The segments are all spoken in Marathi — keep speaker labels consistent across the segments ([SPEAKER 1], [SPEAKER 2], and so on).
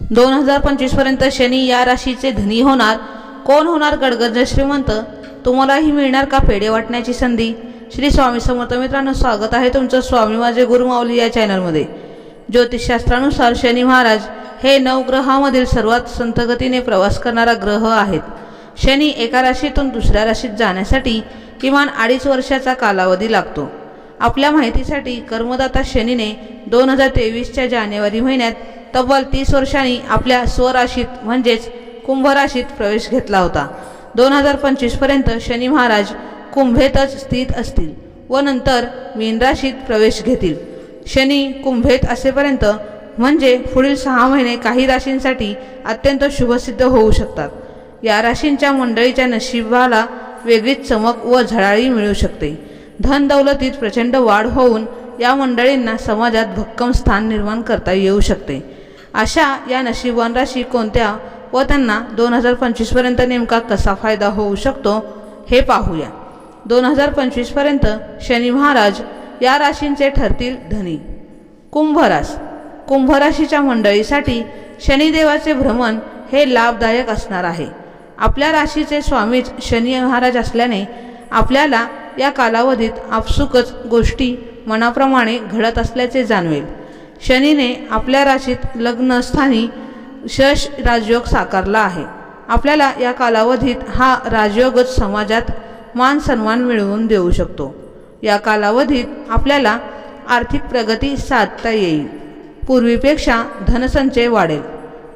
[SPEAKER 1] दोन हजार पंचवीसपर्यंत शनी या राशीचे धनी होणार. कोण होणार गडगड श्रीमंत? तुम्हालाही मिळणार का पेढे वाटण्याची संधी? श्री स्वामी समर्थ मित्रांनो स्वागत आहे तुमचं स्वामी माझे गुरुमाऊली या चॅनलमध्ये. ज्योतिषशास्त्रानुसार शनी महाराज हे नवग्रहामधील सर्वात संतगतीने प्रवास करणारा ग्रह आहेत. शनी एका राशीतून दुसऱ्या राशीत जाण्यासाठी किमान अडीच वर्षाचा कालावधी लागतो. आपल्या माहितीसाठी कर्मदाता शनीने दोन हजार तेवीसच्या जानेवारी महिन्यात तब्बल तीस वर्षांनी आपल्या स्वराशीत म्हणजेच कुंभ राशीत प्रवेश घेतला होता. दोन हजार पंचवीसपर्यंत शनी महाराज कुंभेतच स्थित असतील व नंतर मीनराशीत प्रवेश घेतील. शनी कुंभेत असेपर्यंत म्हणजे पुढील सहा महिने काही राशींसाठी अत्यंत शुभसिद्ध होऊ शकतात. या राशींच्या मंडळीच्या नशिबाला वेगळीच चमक व झळाळी मिळू शकते. धन दौलतीत प्रचंड वाढ होऊन या मंडळींना समाजात भक्कम स्थान निर्माण करता येऊ शकते. अशा या नशीबवान राशी कोणत्या व त्यांना दोन हजार पंचवीसपर्यंत नेमका कसा फायदा होऊ शकतो हे पाहूया. दोन हजार पंचवीसपर्यंत शनी महाराज या राशींचे ठरतील धनी. कुंभरास. कुंभराशीच्या मंडळीसाठी शनिदेवाचे भ्रमण हे लाभदायक असणार आहे. आपल्या राशीचे स्वामीच शनी महाराज असल्याने आपल्याला या कालावधीत आपसुकच गोष्टी मनाप्रमाणे घडत असल्याचे जाणवेल. शनीने आपल्या राशीत लग्नस्थानी शश राजयोग साकारला आहे. आपल्याला या कालावधीत हा राजयोगच समाजात मान सन्मान मिळवून देऊ शकतो. या कालावधीत आपल्याला आर्थिक प्रगती साधता येईल. पूर्वीपेक्षा धनसंचय वाढेल.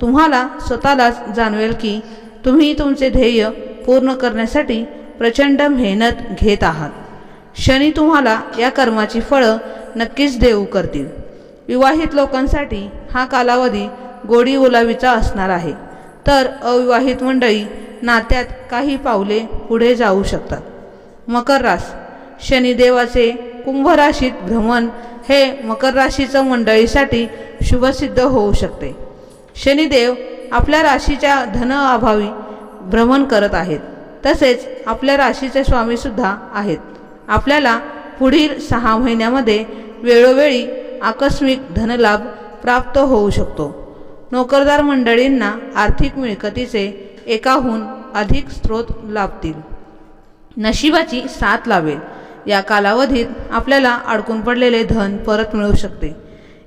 [SPEAKER 1] तुम्हाला स्वतःलाच जाणवेल की तुम्ही तुमचे ध्येय पूर्ण करण्यासाठी प्रचंड मेहनत घेत आहात. शनी तुम्हाला या कर्माची फळं नक्कीच देऊ करतील. विवाहित लोकांसाठी हा कालावधी गोडी ओलावीचा असणार आहे. तर अविवाहित मंडळी नात्यात काही पावले पुढे जाऊ शकतात. मकर रास शनिदेवाचे कुंभ राशीत भ्रमण हे मकर राशीचं मंडळीसाठी शुभसिद्ध होऊ शकते. शनिदेव आपल्या राशीच्या धन अभावी भ्रमण करत आहेत. तसेच आपल्या राशीचे स्वामीसुद्धा आहेत. आपल्याला पुढील सहा महिन्यामध्ये वेळोवेळी आकस्मिक धनलाभ प्राप्त होऊ शकतो. नोकरदार मंडळींना आर्थिक मिळकतीचे एकाहून अधिक स्रोत लाभतील. नशिबाची साथ लावेल. या कालावधीत आपल्याला अडकून पडलेले धन परत मिळू शकते.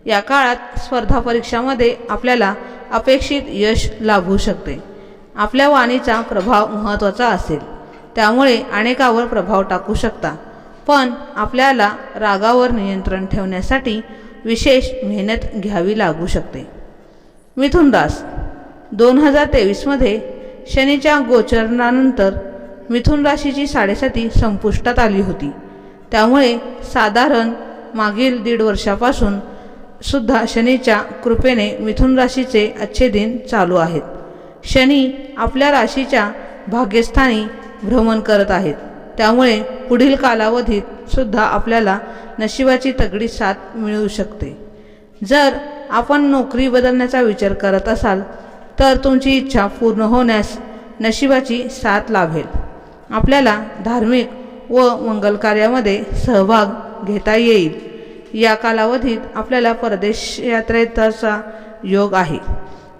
[SPEAKER 1] या काळात स्पर्धा परीक्षामध्ये आपल्याला अपेक्षित यश लाभू शकते. आपल्या वाणीचा प्रभाव महत्त्वाचा असेल. त्यामुळे अनेकावर प्रभाव टाकू शकता. पण आपल्याला रागावर नियंत्रण ठेवण्यासाठी विशेष मेहनत घ्यावी लागू शकते. मिथुन रास दोन हजार तेवीसमध्ये शनीच्या गोचरणानंतर मिथुन राशीची साडेसाती संपुष्टात आली होती. त्यामुळे साधारण मागील दीड वर्षापासून सुद्धा शनीच्या कृपेने मिथुन राशीचे अच्छे दिन चालू आहेत. शनी आपल्या राशीच्या भाग्यस्थानी भ्रमण करत आहेत. त्यामुळे पुढील कालावधीत सुद्धा आपल्याला नशिबाची तगडी साथ मिळू शकते. जर आपण नोकरी बदलण्याचा विचार करत असाल तर तुमची इच्छा पूर्ण होण्यास नशिबाची साथ लाभेल. आपल्याला धार्मिक व मंगल कार्यामध्ये सहभाग घेता येईल. या कालावधीत आपल्याला परदेश यात्रेचा योग आहे.